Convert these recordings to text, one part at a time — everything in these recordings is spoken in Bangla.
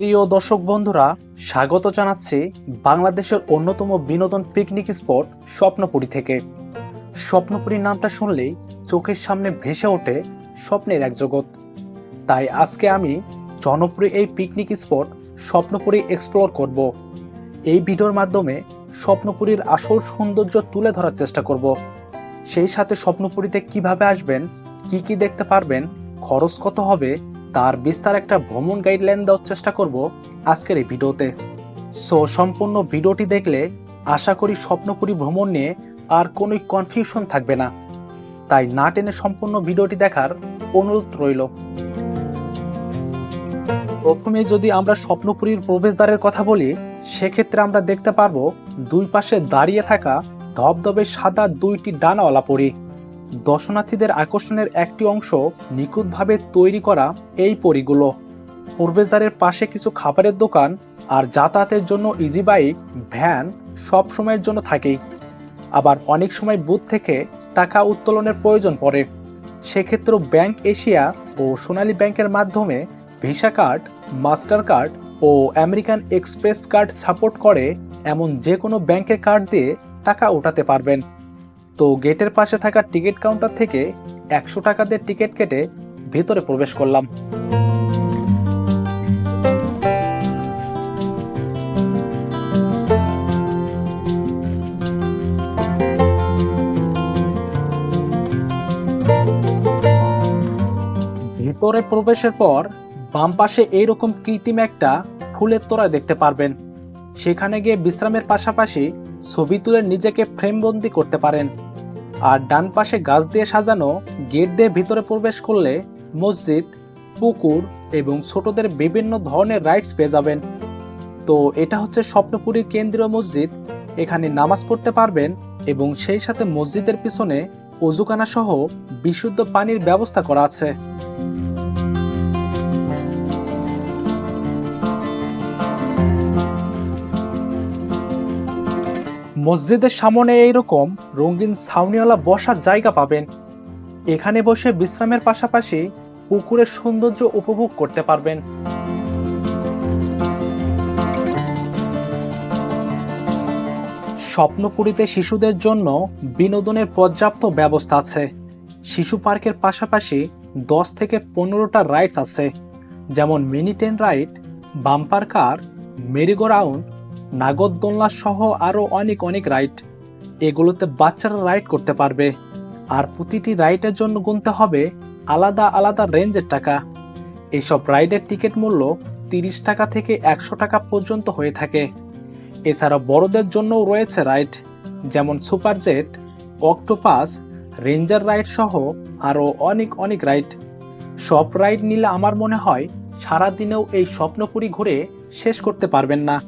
প্রিয় দর্শক বন্ধুরা, স্বাগত জানাচ্ছি বাংলাদেশের অন্যতম বিনোদন পিকনিক স্পট স্বপ্নপুরী থেকে। স্বপ্নপুরীর নামটা শুনলেই চোখের সামনে ভেসে ওঠে স্বপ্নের এক জগৎ। তাই আজকে আমি জনপ্রিয় এই পিকনিক স্পট স্বপ্নপুরী এক্সপ্লোর করব। এই ভিডিওর মাধ্যমে স্বপ্নপুরীর আসল সৌন্দর্য তুলে ধরার চেষ্টা করব। সেই সাথে স্বপ্নপুরীতে কীভাবে আসবেন, কি কি দেখতে পারবেন, খরচ কত হবে তার বিস্তার একটা ভ্রমণ গাইডলাইন দেওয়ার চেষ্টা করব আজকের এই ভিডিওতে। সো সম্পূর্ণ ভিডিওটি দেখলে আশা করি স্বপ্নপুরী ভ্রমণ নিয়ে আর কোনো কনফিউশন থাকবে না। তাই না টেনে সম্পূর্ণ ভিডিওটি দেখার অনুরোধ রইল। প্রথমে যদি আমরা স্বপ্নপুরীর প্রবেশদ্বারের কথা বলি, সেক্ষেত্রে আমরা দেখতে পারব দুই পাশে দাঁড়িয়ে থাকা ধবধবে সাদা দুইটি ডানাওয়ালা পরী। দর্শনার্থীদের আকর্ষণের একটি অংশ নিখুঁতভাবে তৈরি করা এই পরিগুলো। প্রবেশদ্বারের পাশে কিছু খাবারের দোকান আর যাতায়াতের জন্য ইজি বাইক ভ্যান সব সময়ের জন্য থাকেই। আবার অনেক সময় বুথ থেকে টাকা উত্তোলনের প্রয়োজন পড়ে। সেক্ষেত্রেও ব্যাংক এশিয়া ও সোনালী ব্যাংকের মাধ্যমে ভিসা কার্ড মাস্টার কার্ড ও আমেরিকান এক্সপ্রেস কার্ড সাপোর্ট করে এমন যে কোনো ব্যাংকের কার্ড দিয়ে টাকা ওঠাতে পারবেন। তো গেটের পাশে থাকা টিকিট কাউন্টার থেকে একশো টাকা দিয়ে টিকিট কেটে ভেতরে প্রবেশ করলাম। ভেতরে প্রবেশের পর বাম পাশে এইরকম কৃত্রিম একটা ফুলের তোড়া দেখতে পারবেন। সেখানে গিয়ে বিশ্রামের পাশাপাশি ছবি তুলে নিজেকে ফ্রেমবন্দি করতে পারেন। আর ডান পাশে গাছ দিয়ে সাজানো, গেট দিয়ে ভিতরে প্রবেশ করলে মসজিদ, পুকুর এবং ছোটদের বিভিন্ন ধরনের রাইডস পেয়ে যাবেন। তো এটা হচ্ছে স্বপ্নপুরীর কেন্দ্রীয় মসজিদ। এখানে নামাজ পড়তে পারবেন এবং সেই সাথে মসজিদের পিছনে অজুখানা সহ বিশুদ্ধ পানির ব্যবস্থা করা আছে। মসজিদের সামনে এইরকম রঙিন ছাউনিওয়ালা বসার জায়গা পাবেন। এখানে বসে বিশ্রামের পাশাপাশি পুকুরের সৌন্দর্য উপভোগ করতে পারবেন। স্বপ্নপুরীতে শিশুদের জন্য বিনোদনের পর্যাপ্ত ব্যবস্থা আছে। শিশু পার্কের পাশাপাশি দশ থেকে পনেরোটা রাইডস আছে। যেমন mini ride, bumper car, merry go round নাগরদোলনা সহ আরও অনেক অনেক রাইড। এগুলোতে বাচ্চারা রাইড করতে পারবে। আর প্রতিটি রাইডের জন্য গুনতে হবে আলাদা আলাদা রেঞ্জের টাকা। এইসব রাইডের টিকিট মূল্য তিরিশ টাকা থেকে একশো টাকা পর্যন্ত হয়ে থাকে। এছাড়া বড়দের জন্যও রয়েছে রাইড, যেমন super jet, octopus, ranger ride সহ আরও অনেক অনেক রাইড। সব রাইড নিলে আমার মনে হয় সারাদিনেও এই স্বপ্নপুরি ঘুরে শেষ করতে পারবেন না।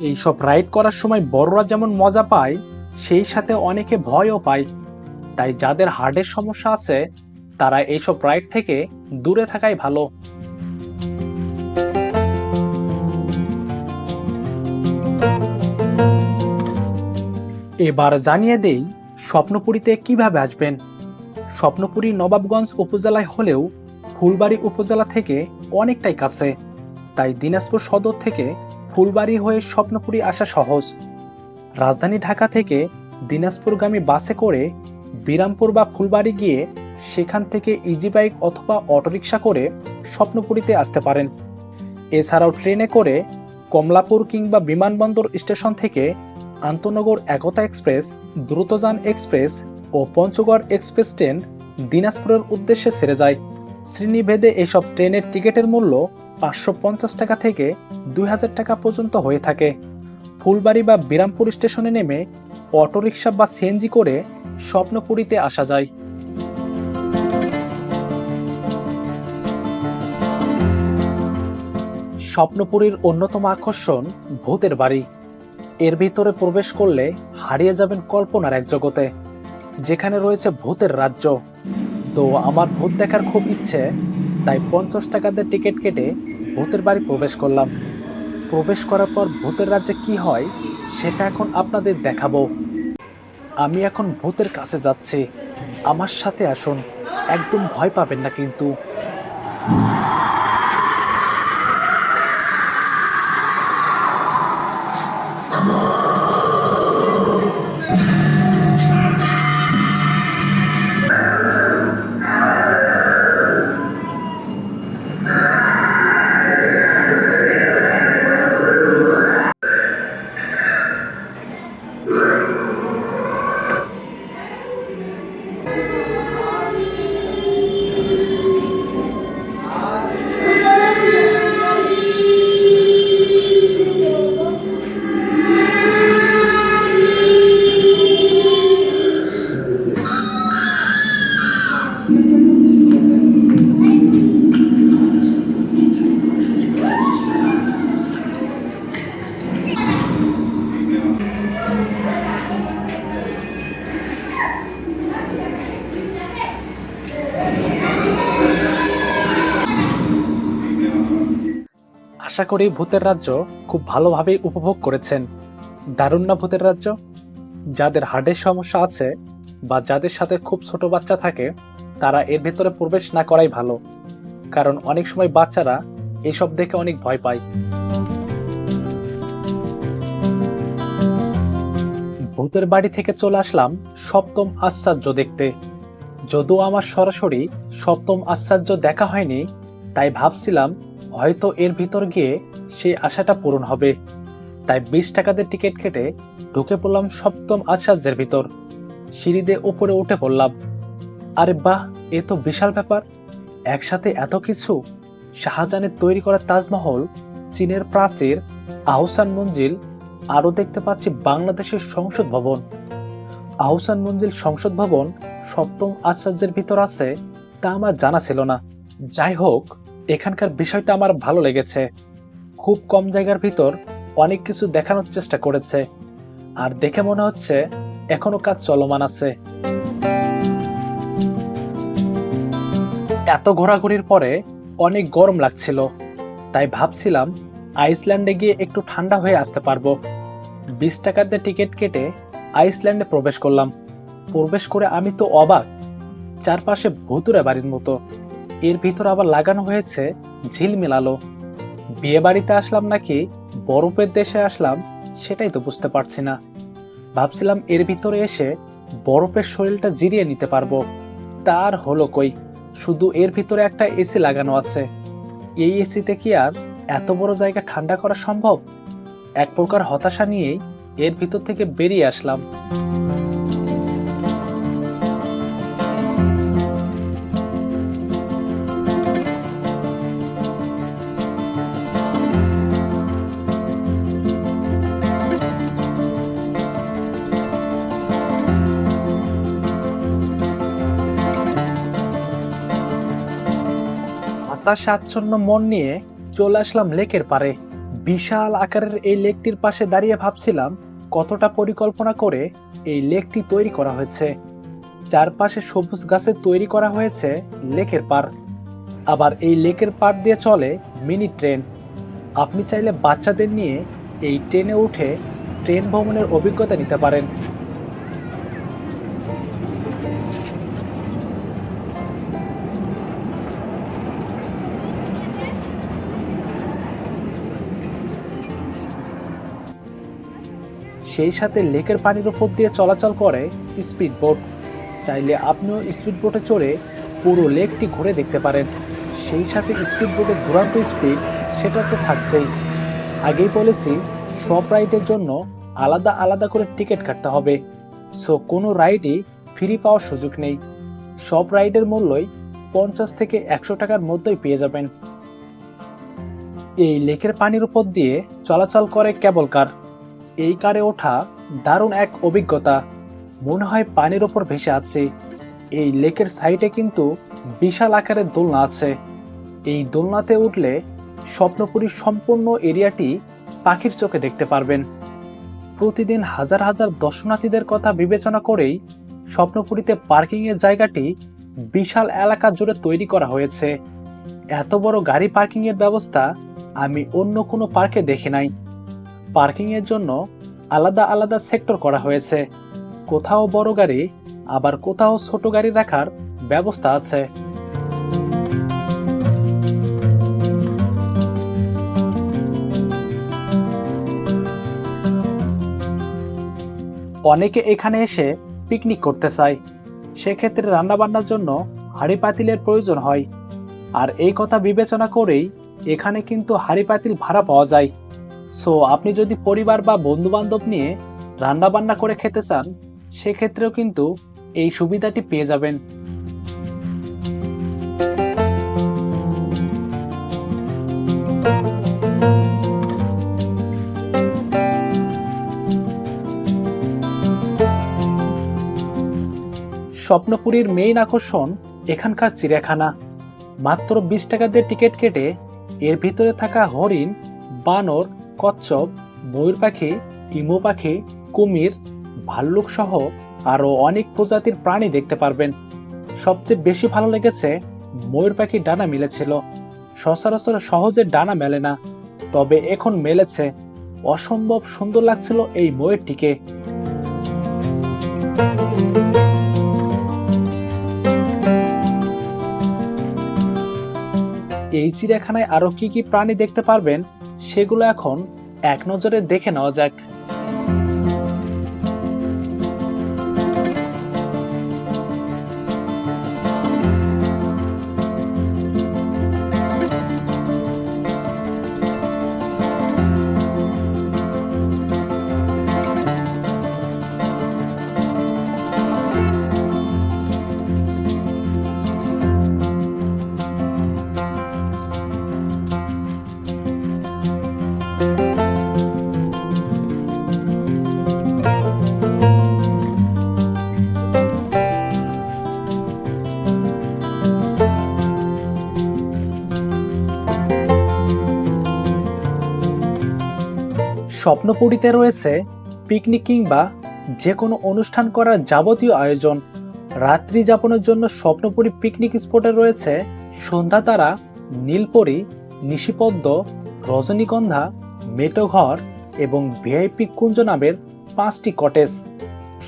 এই সব রাইড করার সময় বড়রা যেমন মজা পায়, সেই সাথে অনেকে ভয়ও পায়। তাই যাদের হার্টের সমস্যা আছে, তারা এইসব রাইড থেকে দূরে থাকাই ভালো। এবার জানিয়ে দেই, স্বপ্নপুরীতে কীভাবে আসবেন? স্বপ্নপুরী নবাবগঞ্জ উপজেলায় হলেও ফুলবাড়ি উপজেলা থেকে অনেকটাই কাছে। তাই দিনাজপুর সদর থেকে ফুলবাড়ি হয়ে স্বপ্নপুরী আসা সহজ। রাজধানী ঢাকা থেকে দিনাজপুরগামী বাসে করে বিরামপুর বা ফুলবাড়ি গিয়ে সেখান থেকে ইজি বাইক অথবা অটোরিকশা করে স্বপ্নপুরীতে আসতে পারেন। এছাড়াও ট্রেনে করে কমলাপুর কিংবা বিমানবন্দর স্টেশন থেকে আন্তনগর একতা এক্সপ্রেস, দ্রুতযান এক্সপ্রেস ও পঞ্চগড় এক্সপ্রেস ট্রেন দিনাজপুরের উদ্দেশ্যে ছেড়ে যায়। শ্রেণীভেদে এসব ট্রেনের টিকিটের মূল্য পাঁচশো পঞ্চাশ টাকা থেকে দুই হাজার টাকা পর্যন্ত হয়ে থাকে। ফুলবাড়ি বা বিরামপুর স্টেশনে নেমে অটোরিকশা বা সিএনজি করে স্বপ্নপুরীতে আসা যায়। স্বপ্নপুরীর অন্যতম আকর্ষণ ভূতের বাড়ি। এর ভিতরে প্রবেশ করলে হারিয়ে যাবেন কল্পনার এক জগতে, যেখানে রয়েছে ভূতের রাজ্য। তো আমার ভূত দেখার খুব ইচ্ছে তাই পঞ্চাশ টাকাতে টিকিট কেটে ভূতের বাড়ি প্রবেশ করলাম। প্রবেশ করার পর ভূতের রাজ্যে কি হয়, সেটা এখন আপনাদের দেখাবো। আমি এখন ভূতের কাছে যাচ্ছি। আমার সাথে আসুন, একদম ভয় পাবেন না কিন্তু। আশা করি ভূতের রাজ্য খুব ভালোভাবেই উপভোগ করেছেন। দারুণ না ভূতের রাজ্য? যাদের হার্টের সমস্যা আছে বা যাদের সাথে খুব ছোট বাচ্চা থাকে, তারা এর ভেতরে প্রবেশ না করাই ভালো। কারণ অনেক সময় বাচ্চারা এসব দেখে অনেক ভয় পায়। ভূতের বাড়ি থেকে চলে আসলাম সপ্তম আশ্চর্য দেখতে। যদিও আমার সরাসরি সপ্তম আশ্চর্য দেখা হয়নি, তাই ভাবছিলাম হয়তো এর ভিতর গিয়ে সেই আশাটা পূরণ হবে। তাই বিশ টাকাতে টিকিট কেটে ঢুকে পড়লাম সপ্তম আশ্চর্যের ভিতর। সিঁড়ি দিয়ে উপরে উঠে পড়লাম। আরে বাহ, এ তো বিশাল ব্যাপার। একসাথে এত কিছু? শাহজাহানের তৈরি করা তাজমহল, চীনের প্রাচীর, আহসান মঞ্জিল, আরও দেখতে পাচ্ছি বাংলাদেশের সংসদ ভবন। আহসান মঞ্জিল সংসদ ভবন সপ্তম আশ্চর্যের ভিতর আছে তা আমার জানা ছিল না। যাই হোক এখানকার বিষয়টা আমার ভালো লেগেছে। খুব কম জায়গার ভিতর অনেক কিছু দেখানোর চেষ্টা করেছে। আর দেখে মনে হচ্ছে এখনও কাজ চলমান আছে। এত ঘোরাঘুরির পরে অনেক গরম লাগছিল। তাই ভাবছিলাম আইসল্যান্ডে গিয়ে একটু ঠান্ডা হয়ে আসতে পারব। বিশ টাকাতে টিকিট কেটে আইসল্যান্ডে প্রবেশ করলাম। প্রবেশ করে আমি তো অবাক। চারপাশে ভুতুরে বাড়ির মতো। এর ভিতর আবার লাগানো হয়েছে ঝিলমিল আলো বিয়ে বাড়িতে আসলাম নাকি বরফের দেশে আসলাম সেটাই তো বুঝতে পারছি না। ভাবছিলাম এর ভিতরে এসে বরফের শরীরটা জিরিয়ে নিতে পারব। তার হলো কই? শুধু এর ভিতরে একটা এসি লাগানো আছে। এই এসিতে কি আর এত বড় জায়গা ঠান্ডা করা সম্ভব? এক প্রকার হতাশা নিয়েই এর ভিতর থেকে বেরিয়ে আসলাম। হতাশ আচ্ছন্ন মন নিয়ে চলে আসলাম লেকের পারে বিশাল আকারের এই লেকটির পাশে দাঁড়িয়ে ভাবছিলাম, কতটা পরিকল্পনা করে এই লেকটি তৈরি করা হয়েছে। চারপাশে সবুজ গাছে তৈরি করা হয়েছে লেকের পার আবার এই লেকের পার দিয়ে চলে মিনি ট্রেন। আপনি চাইলে বাচ্চাদের নিয়ে এই ট্রেনে উঠে ট্রেন ভ্রমণের অভিজ্ঞতা নিতে পারেন। সেই সাথে লেকের পানির উপর দিয়ে চলাচল করে স্পিড বোট। চাইলে আপনিও স্পিড বোটে চড়ে পুরো লেকটি ঘুরে দেখতে পারেন। সেই সাথে স্পিড বোটের দুরান্ত স্পিড সেটা তো থাকছেই। আগেই বলেছি, সব রাইডের জন্য আলাদা আলাদা করে টিকিট কাটতে হবে। সো কোনো রাইডই ফ্রি পাওয়ার সুযোগ নেই। সব রাইডের মূল্যই পঞ্চাশ থেকে একশো টাকার মধ্যেই পেয়ে যাবেন। এই লেকের পানির উপর দিয়ে চলাচল করে কেবল কার? এই কারে ওঠা দারুণ এক অভিজ্ঞতা। মনে হয় পানির ওপর ভেসে আছে। এই লেকের সাইডে কিন্তু বিশাল আকারের দোলনা আছে। এই দোলনাতে উঠলে স্বপ্নপুরীর সম্পূর্ণ এরিয়াটি পাখির চোখে দেখতে পারবেন। প্রতিদিন হাজার হাজার দর্শনার্থীদের কথা বিবেচনা করেই স্বপ্নপুরীতে পার্কিংয়ের জায়গাটি বিশাল এলাকা জুড়ে তৈরি করা হয়েছে। এত বড় গাড়ি পার্কিংয়ের ব্যবস্থা আমি অন্য কোনো পার্কে দেখি নাই। পার্কিংয়ের জন্য আলাদা আলাদা সেক্টর করা হয়েছে। কোথাও বড় গাড়ি, আবার কোথাও ছোট গাড়ি রাখার ব্যবস্থা আছে। অনেকে এখানে এসে পিকনিক করতে চায়। সেক্ষেত্রে রান্নাবান্নার জন্য হাঁড়ি পাতিলের প্রয়োজন হয়। আর এই কথা বিবেচনা করেই এখানে কিন্তু হাঁড়ি পাতিল ভাড়া পাওয়া যায়। সো আপনি যদি পরিবার বা বন্ধু বান্ধব নিয়ে রান্না বান্না করে খেতে চান, সেক্ষেত্রেও কিন্তু এই সুবিধাটি পেয়ে যাবেন। স্বপ্নপুরীর মেইন আকর্ষণ এখানকার চিড়িয়াখানা। মাত্র বিশ টাকা দিয়ে টিকিট কেটে এর ভিতরে থাকা হরিণ, বানর কচ্ছপ ময়ূর পাখি, ইমু পাখি, কুমির, ভাল্লুক সহ আরও অনেক প্রজাতির প্রাণী দেখতে পারবেন। সবচেয়ে বেশি ভালো লেগেছে ময়ূর পাখির ডানা মিলেছিল। সচরাচর সহজে ডানা মেলে না, তবে এখন মেলেছে। অসম্ভব সুন্দর লাগছিল এই ময়ূরটিকে। এই চিড়িয়াখানায় আরও কি কি প্রাণী দেখতে পারবেন? সেগুলো এখন এক নজরে দেখে নেওয়া যাক। স্বপ্নপুরীতে রয়েছে পিকনিক কিংবা যে কোনো অনুষ্ঠান করার যাবতীয় আয়োজন। রাত্রি যাপনের জন্য স্বপ্নপুরী পিকনিক স্পটে রয়েছে সন্ধ্যা তারা নীলপরি, নিশিপদ্ম, রজনীগন্ধা মেটোঘর এবং ভিআইপি কুঞ্জ নামের পাঁচটি কটেজ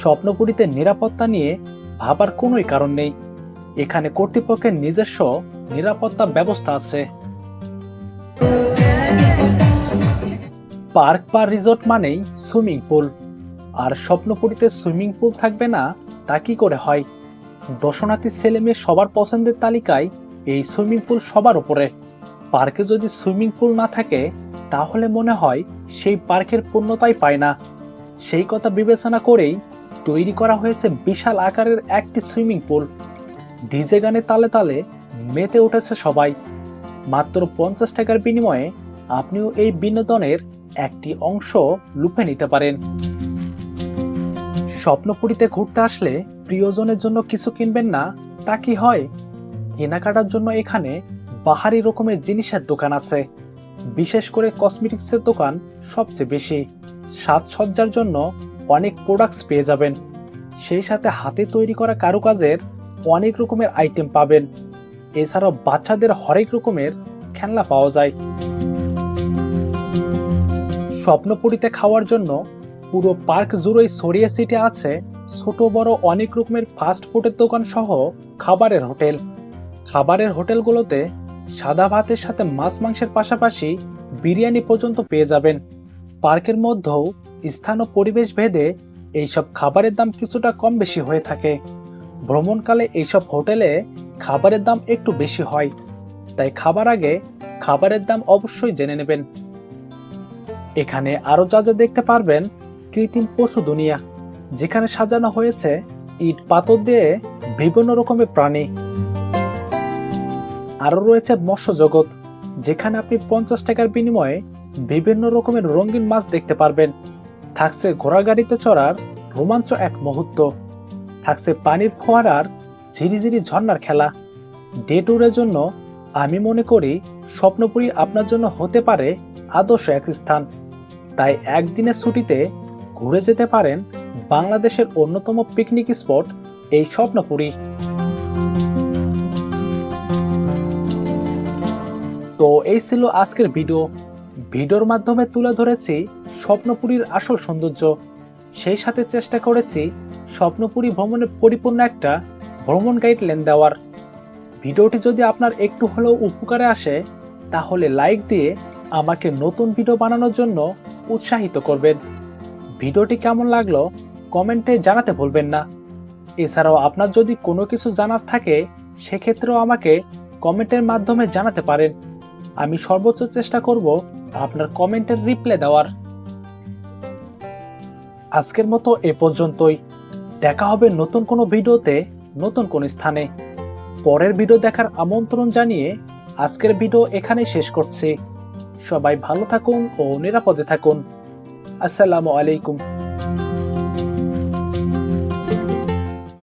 স্বপ্নপুরীতে নিরাপত্তা নিয়ে ভাবার কোনোই কারণ নেই। এখানে কর্তৃপক্ষের নিজস্ব নিরাপত্তা ব্যবস্থা আছে। পার্ক বা রিসোর্ট মানেই সুইমিং পুল। আর স্বপ্নপুরীতে সুইমিং পুল থাকবে না, তা কি করে হয়? দর্শনার্থী ছেলে মেয়ে সবার পছন্দের তালিকায় এই সুইমিং পুল সবার উপরে। পার্কে যদি সুইমিং পুল না থাকে, তাহলে মনে হয় সেই পার্কের পূর্ণতাই পায় না। সেই কথা বিবেচনা করেই তৈরি করা হয়েছে বিশাল আকারের একটি সুইমিং পুল। ডিজে গানে তালে তালে মেতে উঠেছে সবাই। মাত্র পঞ্চাশ টাকার বিনিময়ে আপনিও এই বিনোদনের একটি অংশ লুপে নিতে পারেন। স্বপ্নপুরীতে ঘুরতে আসলে প্রিয়জনের জন্য কিছু কিনবেন না, তা কি হয়? কেনাকাটার জন্য এখানে বাহারি রকমের জিনিসের দোকান আছে। বিশেষ করে কসমেটিক্সের দোকান সবচেয়ে বেশি। সাজসজ্জার জন্য অনেক প্রোডাক্টস পেয়ে যাবেন। সেই সাথে হাতে তৈরি করা কারুকাজের অনেক রকমের আইটেম পাবেন। এছাড়াও বাচ্চাদের হরেক রকমের খেলনা পাওয়া যায়। স্বপ্নপুরীতে খাওয়ার জন্য পুরো পার্ক জুড়েই ছড়িয়ে সিটে আছে ছোট বড় অনেক রকমের ফাস্ট ফুডের দোকান সহ খাবারের হোটেল। খাবারের হোটেলগুলোতে সাদা ভাতের সাথে মাছ মাংসের পাশাপাশি বিরিয়ানি পর্যন্ত পেয়ে যাবেন। পার্কের মধ্যেও স্থান ও পরিবেশ ভেদে এইসব খাবারের দাম কিছুটা কম বেশি হয়ে থাকে। ভ্রমণকালে এইসব হোটেলে খাবারের দাম একটু বেশি হয়। তাই খাবার আগে খাবারের দাম অবশ্যই জেনে নেবেন। এখানে আরও যা যা দেখতে পারবেন, কৃত্রিম পশু দুনিয়া, যেখানে সাজানো হয়েছে ইট পাথর দিয়ে বিভিন্ন রকমের প্রাণী। আরও রয়েছে মৎস্য জগৎ, যেখানে আপনি পঞ্চাশ টাকার বিনিময়ে বিভিন্ন রকমের রঙিন মাছ দেখতে পারবেন। থাকছে ঘোড়া গাড়িতে চড়ার রোমাঞ্চ এক মুহূর্ত। থাকছে পানির ফোয়ারার ঝিরিঝিরি ঝর্ণার খেলা। ডে ট্যুরের জন্য আমি মনে করি স্বপ্নপুরী আপনার জন্য হতে পারে আদর্শ এক স্থান। তাই একদিনের ছুটিতে ঘুরে যেতে পারেন বাংলাদেশের অন্যতম পিকনিক স্পট এই স্বপ্নপুরী। তো এই ছিল আজকের ভিডিও। ভিডিওর মাধ্যমে তুলে ধরেছি স্বপ্নপুরীর আসল সৌন্দর্য। সেই সাথে চেষ্টা করেছি স্বপ্নপুরী ভ্রমণের পরিপূর্ণ একটা ভ্রমণ গাইডলাইন দেওয়ার। ভিডিওটি যদি আপনার একটু হলেও উপকারে আসে, তাহলে লাইক দিয়ে আমাকে নতুন ভিডিও বানানোর জন্য উৎসাহিত করবেন। ভিডিওটি কেমন লাগল কমেন্টে জানাতে ভুলবেন না। এছাড়াও আপনার যদি কোনো কিছু জানার থাকে, সেক্ষেত্রেও আমাকে কমেন্টের মাধ্যমে জানাতে পারেন। আমি সর্বোচ্চ চেষ্টা করব আপনার কমেন্টের রিপ্লাই দেওয়ার। আজকের মতো এ পর্যন্তই। দেখা হবে নতুন কোনো ভিডিওতে নতুন কোন স্থানে। পরের ভিডিও দেখার আমন্ত্রণ জানিয়ে আজকের ভিডিও এখানেই শেষ করছি। সবাই ভালো থাকুন ও নিরাপদে থাকুন। আসসালামু আলাইকুম।